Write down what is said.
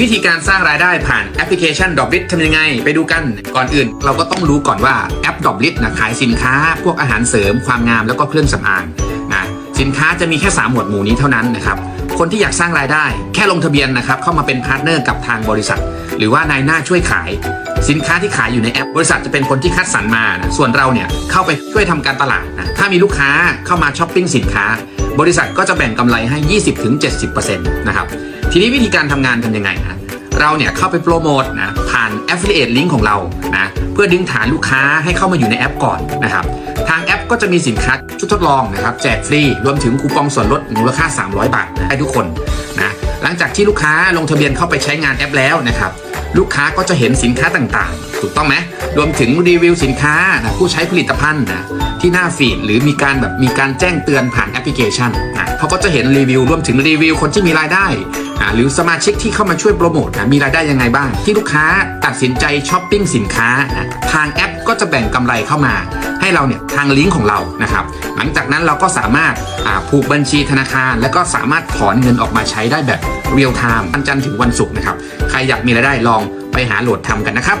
วิธีการสร้างรายได้ผ่านแอปพลิเคชันดอ l i t ททำยังไง ไปดูกันก่อนอื่น เราก็ต้องรู้ก่อนว่าแอปด o อ l i t นะขายสินค้า พวกอาหารเสริมความงามแล้วก็เครื่องสำอางนะสินค้าจะมีแค่ 3 หมวดหมู่นี้เท่านั้นนะครับคนที่อยากสร้างรายได้ แค่ลงทะเบียนนะครับเข้ามาเป็นพาร์ทเนอร์กับทางบริษัท หรือว่านายหน้าช่วยขาย สินค้าที่ขายอยู่ในแอป บริษัทจะเป็นคนที่คัดสรรมานะส่วนเราเนี่ยเข้าไปช่วยทำการตลาดนะถ้ามีลูกค้าเข้ามาช้อปปิ้งสินค้า บริษัทก็จะแบ่งกำไรให้ 20-70%นะครับ ทีนี้วิธีการทำงานทำยังไงนะเราเนี่ยเข้าไปโปรโมทนะผ่าน Affiliate Link ของเรานะเพื่อดึงฐานลูกค้าให้เข้ามาอยู่ในแอปก่อนนะครับ ทางแอปก็จะมีสินค้าชุดทดลองนะครับแจกฟรี รวมถึงคูปองส่วนลดมูลค่า 300 บาทให้ทุกคนนะหลังจากที่ลูกค้าลงทะเบียนเข้าไปใช้งานแอปแล้วนะครับ ลูกค้าก็จะเห็นสินค้าต่างๆ ถูกต้องไหมรวมถึงรีวิวสินค้านะผู้ใช้ผลิตภัณฑ์นะที่หน้าฟีดหรือมีการแบบมีการแจ้งเตือนผ่านแอปพลิเคชันนะเขาก็จะเห็นรีวิวรวมถึงรีวิวคนที่มีรายได้อ่าหรือสมาชิกที่เข้ามาช่วยโปรโมทนะมีรายได้ยังไงบ้าง ที่ลูกค้าตัดสินใจช้อปปิ้งสินค้านะทางแอปก็จะแบ่งกำไรเข้ามา ให้เราเนี่ยทางลิงก์ของเรานะครับ หลังจากนั้นเราก็สามารถผูกบัญชีธนาคาร แล้วก็สามารถถอนเงินออกมาใช้ได้แบบเรียลไทม์วันจันทร์ถึงวันศุกร์นะครับ ใครอยากมีรายได้ลองไปหาโหลดทำกันนะครับ